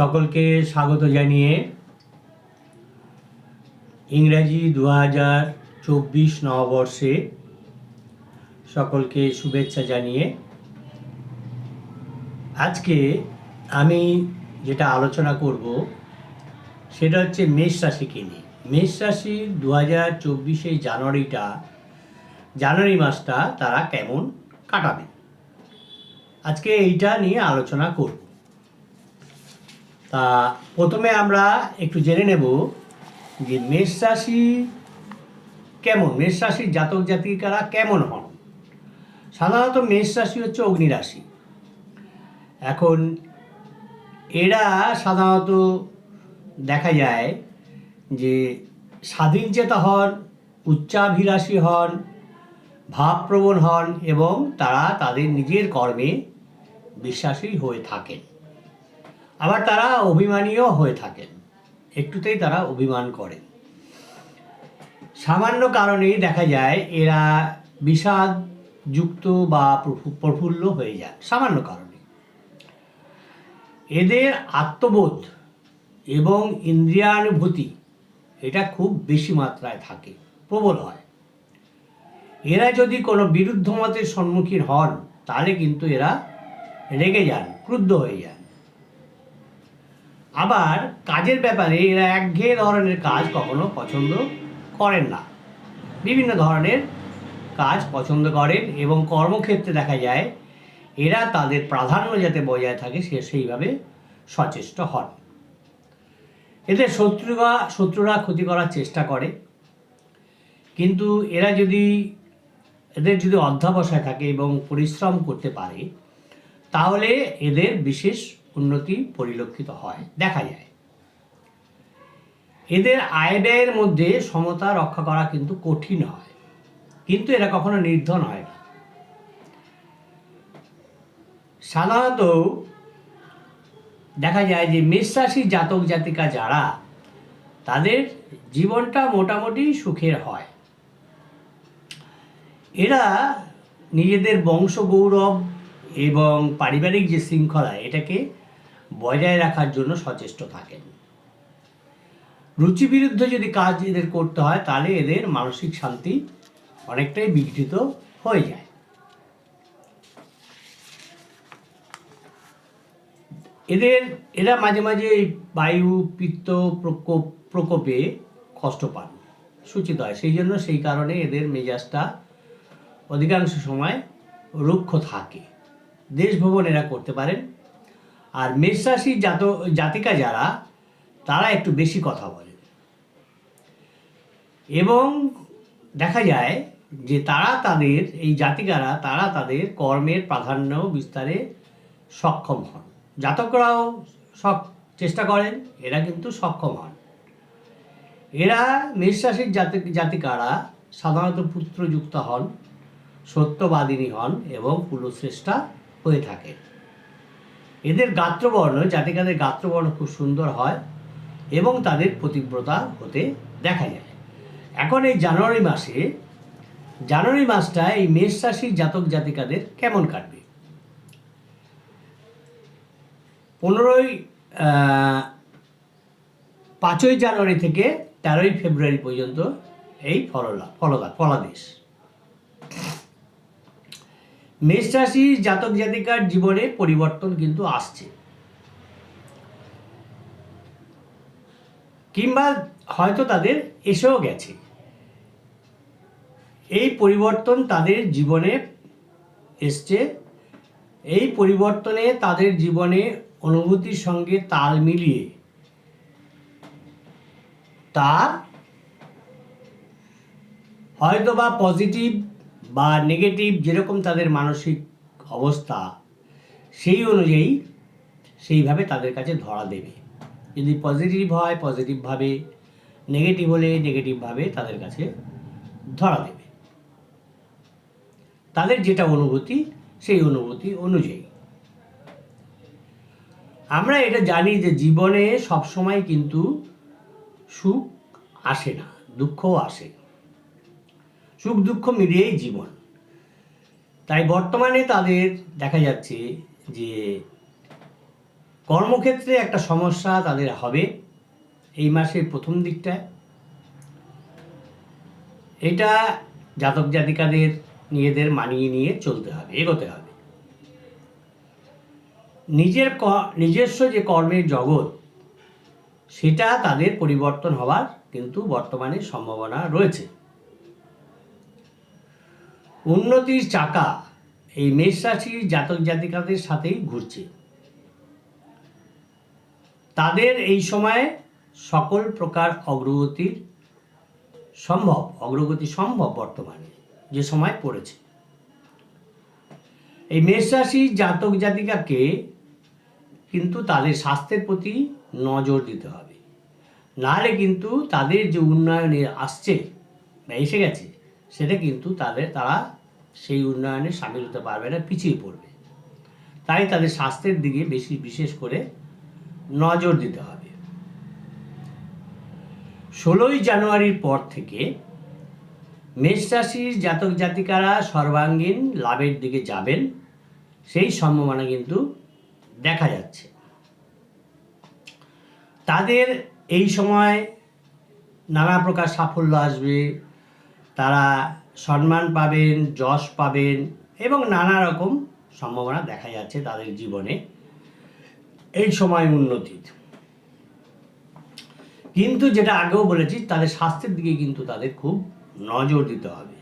সকলকে স্বাগত জানিয়ে ইংরাজি দু হাজার চব্বিশ নববর্ষে সকলকে শুভেচ্ছা জানিয়ে আজকে আমি যেটা আলোচনা করব, সেটা হচ্ছে মেষ রাশিকে নিয়ে। মেষ রাশি দু হাজার চব্বিশে জানুয়ারিটা, জানুয়ারি মাসটা তারা কেমন কাটাবে? আজকে এইটা নিয়ে আলোচনা করব। তা প্রথমে আমরা একটু জেনে নেব যে মেষ রাশি কেমন? মেষ রাশির জাতক জাতিকারা কেমন হন? সাধারণত মেষ রাশি হচ্ছে অগ্নি রাশি। এখন এরা সাধারণত দেখা যায় যে স্বাধীন চেতা হন, উচ্চাভিলাষী হন, ভাবপ্রবণ হন এবং তারা তাদের নিজের কর্মে বিশ্বাসী হয়ে থাকেন। আবার তারা অভিমানীও হয়ে থাকেন। একটুতেই তারা অভিমান করেন। সামান্য কারণেই দেখা যায় এরা বিষাদ যুক্ত বা প্রফু- প্রফুল্ল হয়ে যায়, সামান্য কারণে। এদের আত্মবোধ এবং ইন্দ্রিয়ানুভূতি এটা খুব বেশি মাত্রায় থাকে, প্রবল হয়। এরা যদি কোনো বিরুদ্ধ মতের সম্মুখীন হন, তাহলে কিন্তু এরা রেগে যান, ক্রুদ্ধ হয়ে যান। আবার কাজের ব্যাপারে এরা একঘেয়ে ধরনের কাজ কখনো পছন্দ করেন না। বিভিন্ন ধরনের কাজ পছন্দ করেন এবং কর্মক্ষেত্রে দেখা যায়, এরা তাদের প্রাধান্য যাতে বজায় থাকে সে সেইভাবে সচেষ্ট হন। এদের শত্রুরা শত্রুরা ক্ষতি করার চেষ্টা করে। কিন্তু এরা যদি, এদের যদি অধ্যাবসায় থাকে এবং পরিশ্রম করতে পারে, তাহলে এদের বিশেষ উন্নতি পরিলক্ষিত হয়, দেখা যায়। এদের আয় ব্যয়ের মধ্যে সমতা রক্ষা করা কিন্তু কঠিন হয়, কিন্তু এরা কখনো নির্ধন হয় না। সাধারণত দেখা যায় যে মেষ রাশির জাতক জাতিকা যারা, তাদের জীবনটা মোটামুটি সুখের হয়। এরা নিজেদের বংশ গৌরব এবং পারিবারিক যে শৃঙ্খলা, এটাকে বজায় রাখার জন্য সচেষ্ট থাকেন। রুচিবিরুদ্ধ যদি কাজ এদের করতে হয়, তাহলে এদের মানসিক শান্তি অনেকটাই বিঘ্নিত হয়ে যায়। এদের, এরা মাঝে মাঝে বায়ু, পিত্ত প্রকোপ, প্রকোপে কষ্ট পান, সূচিত হয়। সেই জন্য সেই কারণে এদের মেজাজটা অধিকাংশ সময় রুক্ষ থাকে। দেশ ভ্রমণ এরা করতে পারেন। আর মেষ রাশির জাত, জাতিকা যারা, তারা একটু বেশি কথা বলেন এবং দেখা যায় যে তারা তাদের, এই জাতিকারা, তারা তাদের কর্মের প্রাধান্য বিস্তারে সক্ষম হন। জাতকরাও সব চেষ্টা করেন, এরা কিন্তু সক্ষম হন। এরা রাশির জাতি, জাতিকারা সাধারণত পুত্রযুক্ত হন, সত্যবাদিনী হন এবং কুলশ্রেষ্ঠা হয়ে থাকেন। এদের গাত্রবর্ণ, জাতিকাদের গাত্রবর্ণ খুব সুন্দর হয় এবং তাদের প্রতিব্রতা হতে দেখা যায়। এখন এই জানুয়ারি মাসে, জানুয়ারি মাসটা এই মেষ রাশির জাতক জাতিকাদের কেমন কাটবে? পনেরোই পাঁচই জানুয়ারি থেকে তেরোই ফেব্রুয়ারি পর্যন্ত এই ফললা ফলদা ফলাদেশ। মেষ রাশির জাতক জাতিকার জীবনে পরিবর্তন কিন্তু আসছে। কিংবা হয়তো তাদের এসেও গেছে। এই পরিবর্তন তাদের জীবনে এসছে। এই পরিবর্তনে তাদের জীবনে অনুভূতির সঙ্গে তাল মিলিয়ে তার হয়তো বা পজিটিভ বা নেগেটিভ যেরকম তাদের মানসিক অবস্থা, সেই অনুযায়ী সেইভাবে তাদের কাছে ধরা দেবে। যদি পজিটিভ হয় পজিটিভভাবে নেগেটিভ হলে নেগেটিভভাবে তাদের কাছে ধরা দেবে। তাদের যেটা অনুভূতি, সেই অনুভূতি অনুযায়ী। আমরা এটা জানি যে জীবনে সবসময় কিন্তু সুখ আসে না, দুঃখও আসে সুখ দুঃখ মিলিয়েই জীবন। তাই বর্তমানে তাদের দেখা যাচ্ছে যে কর্মক্ষেত্রে একটা সমস্যা তাদের হবে এই মাসের প্রথম দিকটায়। এটা জাতক জাতিকাদের নিজেদের মানিয়ে নিয়ে চলতে হবে, এগোতে হবে। নিজের নিজস্ব যে কর্মের জগৎ, সেটা তাদের পরিবর্তন হওয়ার কিন্তু বর্তমানে সম্ভাবনা রয়েছে। উন্নতির চাকা এই মেষ রাশির জাতক জাতিকাদের সাথেই ঘুরছে। তাদের এই সময়ে সকল প্রকার অগ্রগতির সম্ভব, অগ্রগতি সম্ভব বর্তমানে যে সময় পড়েছে। এই মেষ রাশির জাতক জাতিকাকে কিন্তু তাদের স্বাস্থ্যের প্রতি নজর দিতে হবে। নাহলে কিন্তু তাদের যে উন্নয়নে আসছে বা এসে গেছে সেটা কিন্তু তাদের, তারা সেই উন্নয়নে সামিল হতে পারবে না, পিছিয়ে পড়বে। তাই তাদের স্বাস্থ্যের দিকে বেশি, বিশেষ করে নজর দিতে হবে। ষোলোই জানুয়ারির পর থেকে মেষ রাশির জাতক জাতিকারা সর্বাঙ্গীন লাভের দিকে যাবেন, সেই সম্ভাবনা কিন্তু দেখা যাচ্ছে। তাদের এই সময় নানা প্রকার সাফল্য আসবে তারা সম্মান পাবেন, যশ পাবেন এবং নানা রকম সম্ভাবনা দেখা যাচ্ছে তাদের জীবনে। এই সময় উন্নতির। কিন্তু যেটা আগেও বলেছি, তাদের স্বাস্থ্যের দিকে কিন্তু তাদের খুব নজর দিতে হবে।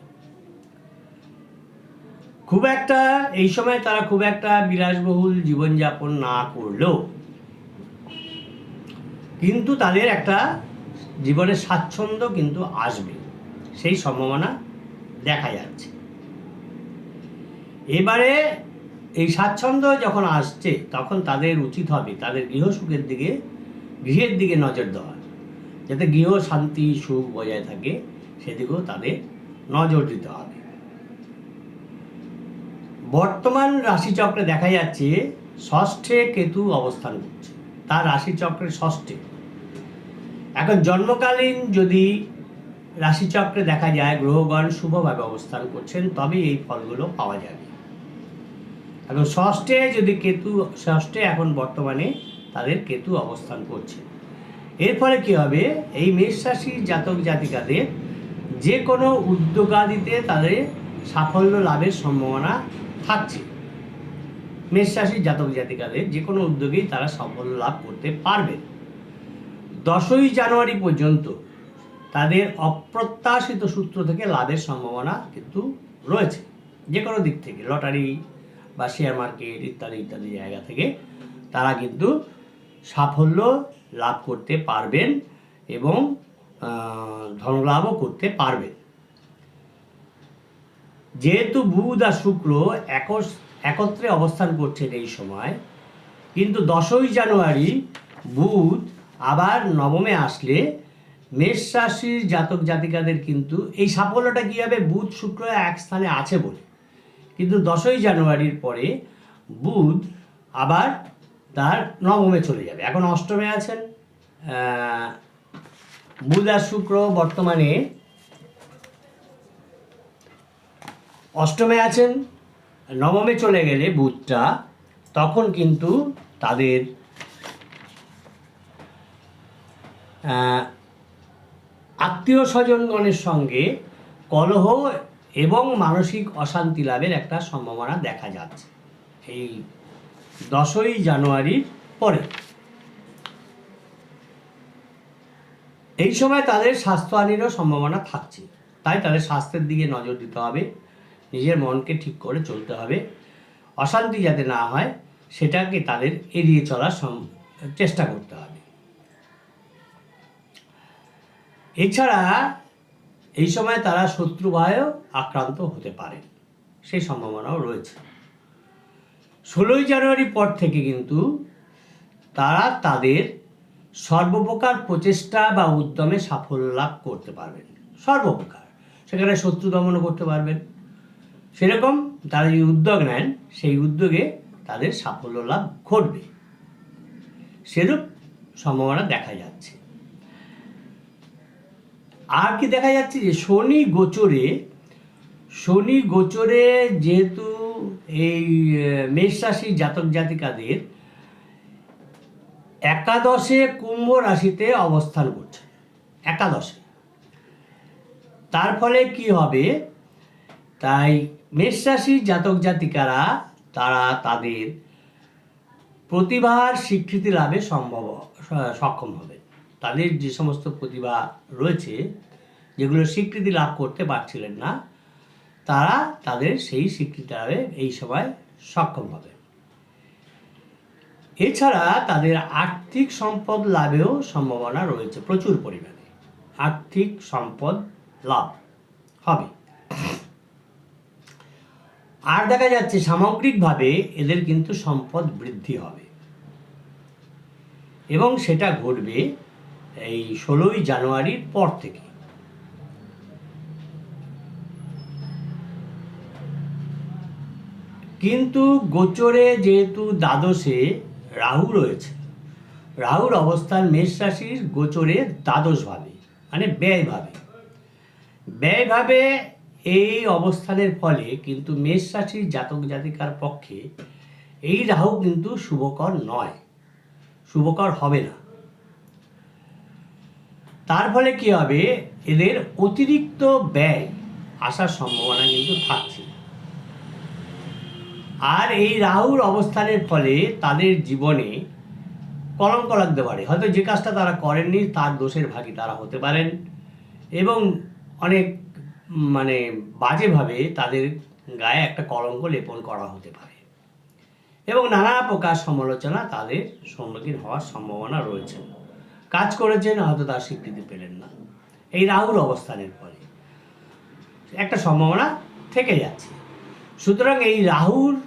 খুব একটা এই সময় তারা খুব একটা বিলাসবহুল জীবনযাপন না করলেও কিন্তু তাদের একটা জীবনের স্বাচ্ছন্দ্য কিন্তু আসবে। সেই সম্ভাবনা দেখা যাচ্ছে। এবারে এই স্বাচ্ছন্দ্য যখন আসছে, তখন তাদের উচিত হবে, তাদের গৃহসুখের দিকে, গৃহের দিকে নজর দেওয়া। যাতে গৃহ শান্তি, সুখ বজায় থাকে, সেদিকেও তাদের নজর দিতে হবে। বর্তমান রাশিচক্রে দেখা যাচ্ছে, ষষ্ঠে কেতু অবস্থান করছে। তার রাশিচক্রের ষষ্ঠে। এখন জন্মকালীন যদি রাশিচক্রে দেখা যায় গ্রহগণ শুভভাবে অবস্থান করছেন তবে এই ফলগুলো পাওয়া যাবে। এখন ষষ্ঠে যদি কেতু, ষষ্ঠে এখন বর্তমানে তাদের কেতু অবস্থান করছে। এর ফলে কী হবে? এই মেষ জাতক জাতিকাদের যে কোনো উদ্যোগাদিতে তাদের সাফল্য লাভের সম্ভাবনা থাকছে। মেষ জাতক জাতিকাদের যে কোনো উদ্যোগেই তারা সাফল্য লাভ করতে পারবে। দশই জানুয়ারি পর্যন্ত তাদের অপ্রত্যাশিত সূত্র থেকে লাভের সম্ভাবনা কিন্তু রয়েছে। যে কোনো দিক থেকে, লটারি বা শেয়ার মার্কেট ইত্যাদি ইত্যাদি জায়গা থেকে তারা কিন্তু সাফল্য লাভ করতে পারবেন এবং ধনলাভও করতে পারবেন। যেহেতু বুধ আর শুক্র একত্রে অবস্থান করছেন এই সময়, কিন্তু দশই জানুয়ারি বুধ আবার নবমে আসলে মেষ রাশির জাতক জাতিকাদের কিন্তু এই সাফল্যটা কী হবে বুধ, শুক্র এক স্থানে আছে বলে? কিন্তু দশই জানুয়ারির পরে বুধ আবার তার নবমে চলে যাবে। এখন অষ্টমে আছেন বুধ আর শুক্র বর্তমানে অষ্টমে আছেন, নবমে চলে গেলে বুধটা তখন কিন্তু তাদের আত্মীয় স্বজনগণের সঙ্গে কলহ এবং মানসিক অশান্তি লাভের একটা সম্ভাবনা দেখা যাচ্ছে এই দশই জানুয়ারির পরে। এই সময় তাদের স্বাস্থ্যহানিরও সম্ভাবনা থাকছে, তাই তাদের স্বাস্থ্যের দিকে নজর দিতে হবে, নিজের মনকে ঠিক করে চলতে হবে। অশান্তি যাতে না হয়, সেটাকে তাদের এড়িয়ে চলার চেষ্টা করতে হবে। এছাড়া এই সময় তারা শত্রুভয়েও আক্রান্ত হতে পারে, সেই সম্ভাবনাও রয়েছে। ষোলোই জানুয়ারির পর থেকে কিন্তু তারা তাদের সর্বপ্রকার প্রচেষ্টা বা উদ্যমে সাফল্য লাভ করতে পারবেন। সর্বপ্রকার। সেখানে শত্রু দমনও করতে পারবেন। সেরকম তারা যদি উদ্যোগ নেন, সেই উদ্যোগে তাদের সাফল্য লাভ ঘটবে। সেরূপ সম্ভাবনা দেখা যাচ্ছে। আর কি দেখা যাচ্ছে যে শনি গোচরে শনি গোচরে যেহেতু এই মেষ রাশির জাতক জাতিকাদের, একাদশে কুম্ভ রাশিতে অবস্থান করছে। একাদশে। তার ফলে কি হবে? তাই মেষ রাশির জাতক জাতিকারা, তারা তাদের প্রতিভার স্বীকৃতি লাভে সম্ভব, সক্ষম হবে। তাদের যে সমস্ত প্রতিভা রয়েছে, যেগুলো স্বীকৃতি লাভ করতে পারছিলেন না, তারা তাদের সেই স্বীকৃতি লাভে এই সময় সক্ষম হবে। এছাড়া তাদের আর্থিক সম্পদ লাভেও সম্ভাবনা রয়েছে প্রচুর পরিমাণে। আর্থিক সম্পদ লাভ হবে। আর দেখা যাচ্ছে সামগ্রিকভাবে এদের কিন্তু সম্পদ বৃদ্ধি হবে। এবং সেটা ঘটবে এই ষোলোই জানুয়ারির পর থেকে। কিন্তু গোচরে যেহেতু দ্বাদশে রাহু রয়েছে, রাহুর অবস্থান মেষ রাশির গোচরে দ্বাদশভাবে মানে ব্যয়ভাবে। ব্যয়ভাবে এই অবস্থানের ফলে কিন্তু মেষ রাশির জাতক জাতিকার পক্ষে এই রাহু কিন্তু শুভকর নয়, শুভকর হবে না। তার ফলে কি হবে? এদের অতিরিক্ত ব্যয় আসার সম্ভাবনা কিন্তু থাকছে। আর এই রাহুর অবস্থানের ফলে তাদের জীবনে কলঙ্ক লাগতে পারে। হয়তো যে কাজটা তারা করেননি, তার দোষের ভাগী তারা হতে পারেন এবং অনেক মানে বাজেভাবে তাদের গায়ে একটা কলঙ্ক লেপন করা হতে পারে। এবং নানা প্রকার সমালোচনা তাদের সম্মুখীন হওয়ার সম্ভাবনা রয়েছে। কাজ করেছেন হয়তো তার স্বীকৃতি পেলেন না। এই রাহুর অবস্থানের ফলে একটা সম্ভাবনা থেকে যাচ্ছে। সুতরাং এই রাহুর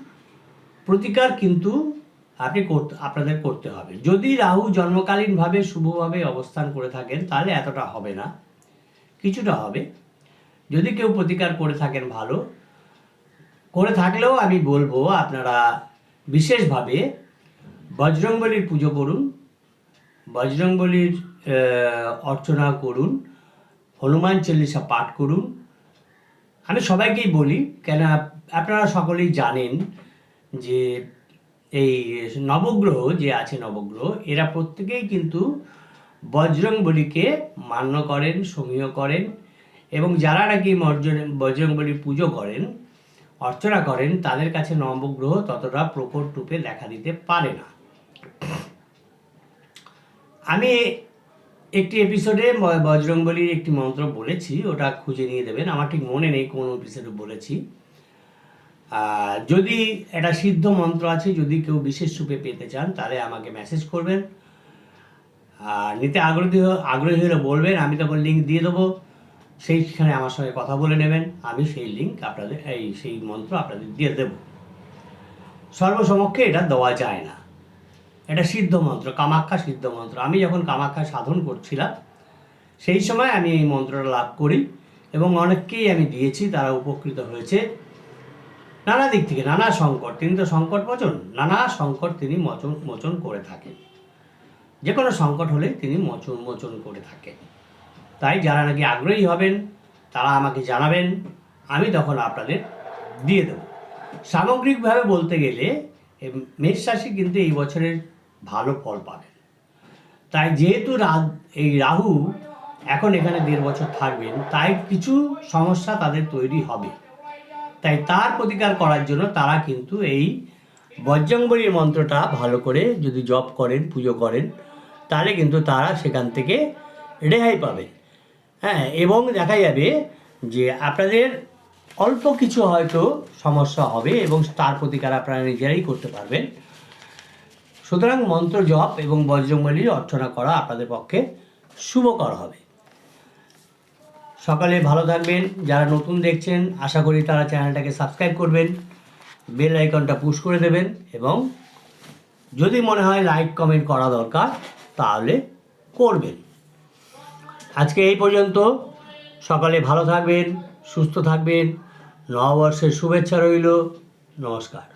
প্রতিকার কিন্তু আপনি করতে, আপনাদের করতে হবে। যদি রাহু জন্মকালীনভাবে শুভভাবে অবস্থান করে থাকেন, তাহলে এতটা হবে না। কিছুটা হবে। যদি কেউ প্রতিকার করে থাকেন ভালো, করে থাকলেও আমি বলব আপনারা বিশেষভাবে বজরংবলির পুজো করুন। বজরংবলির অর্চনা করুন, হনুমান চল্লিশা পাঠ করুন। আমি সবাইকেই বলি কেন আপনারা সকলেই জানেন যে এই নবগ্রহ যে আছে নবগ্রহ, এরা প্রত্যেকেই কিন্তু বজরং মান্য করেন সমীহ করেন এবং যারা নাকি বজরং পুজো করেন, অর্চনা করেন, তাদের কাছে নবগ্রহ ততটা প্রকট রূপে দেখা দিতে পারে না। আমি একটি এপিসোডে বজরংবলীর একটি মন্ত্র বলেছি, ওটা খুঁজে নিয়ে দেবেন। আমার ঠিক মনে নেই কোন এপিসোডে বলেছি। যদি একটা সিদ্ধ মন্ত্র আছে, যদি কেউ বিশেষ রূপে পেতে চান, তাহলে আমাকে মেসেজ করবেন। আর নিতে আগ্রহী আগ্রহী হলে বলবেন, আমি তখন লিঙ্ক দিয়ে দেবো। সেইখানে আমার সঙ্গে কথা বলে নেবেন। আমি সেই লিঙ্ক আপনাদের, এই সেই মন্ত্র আপনাদের দিয়ে দেব। সর্বসমক্ষে এটা দেওয়া যায় না। এটা সিদ্ধ মন্ত্র, কামাখ্যা সিদ্ধ মন্ত্র। আমি যখন কামাখ্যা সাধন করছিলাম, সেই সময় আমি এই মন্ত্রটা লাভ করি এবং অনেককেই আমি দিয়েছি, তারা উপকৃত হয়েছে। নানা দিক থেকে নানা সংকট, তিনি তো সংকট মোচন, নানা সংকট তিনি মোচন মোচন করে থাকেন। যে কোনো সংকট হলে তিনি মোচন মোচন করে থাকেন। তাই যারা নাকি আগ্রহী হবেন, তারা আমাকে জানাবেন, আমি তখন আপনাদের দিয়ে দেবো। সামগ্রিকভাবে বলতে গেলে মেষ রাশি কিন্তু এই বছরের ভালো ফল পাবেন তাই যেহেতু এই রাহু এখন এখানে দেড় বছর থাকবেন, তাই কিছু সমস্যা তাদের তৈরি হবে। তাই তার প্রতিকার করার জন্য তারা কিন্তু এই বজ্রঙ্গরীর মন্ত্রটা ভালো করে যদি জপ করেন, পুজো করেন, তাহলে কিন্তু তারা সেখান থেকে রেহাই পাবে। হ্যাঁ এবং দেখা যাবে যে আপনাদের অল্প কিছু হয়তো সমস্যা হবে এবং তার প্রতিকার আপনারা নিজেরাই করতে পারবেন। সুতরাং মন্ত্র জপ এবং বজ্রঙ্গলির অর্চনা করা আপনাদের পক্ষে শুভকর হবে। সকালে ভালো থাকবেন। যারা নতুন দেখছেন, আশা করি তারা চ্যানেলটাকে সাবস্ক্রাইব করবেন, বেল আইকনটা পুশ করে দেবেন এবং যদি মনে হয় লাইক, কমেন্ট করা দরকার, তাহলে করবেন। আজকে এই পর্যন্ত। সকালে ভালো থাকবেন, সুস্থ থাকবেন। নববর্ষের শুভেচ্ছা রইল। নমস্কার।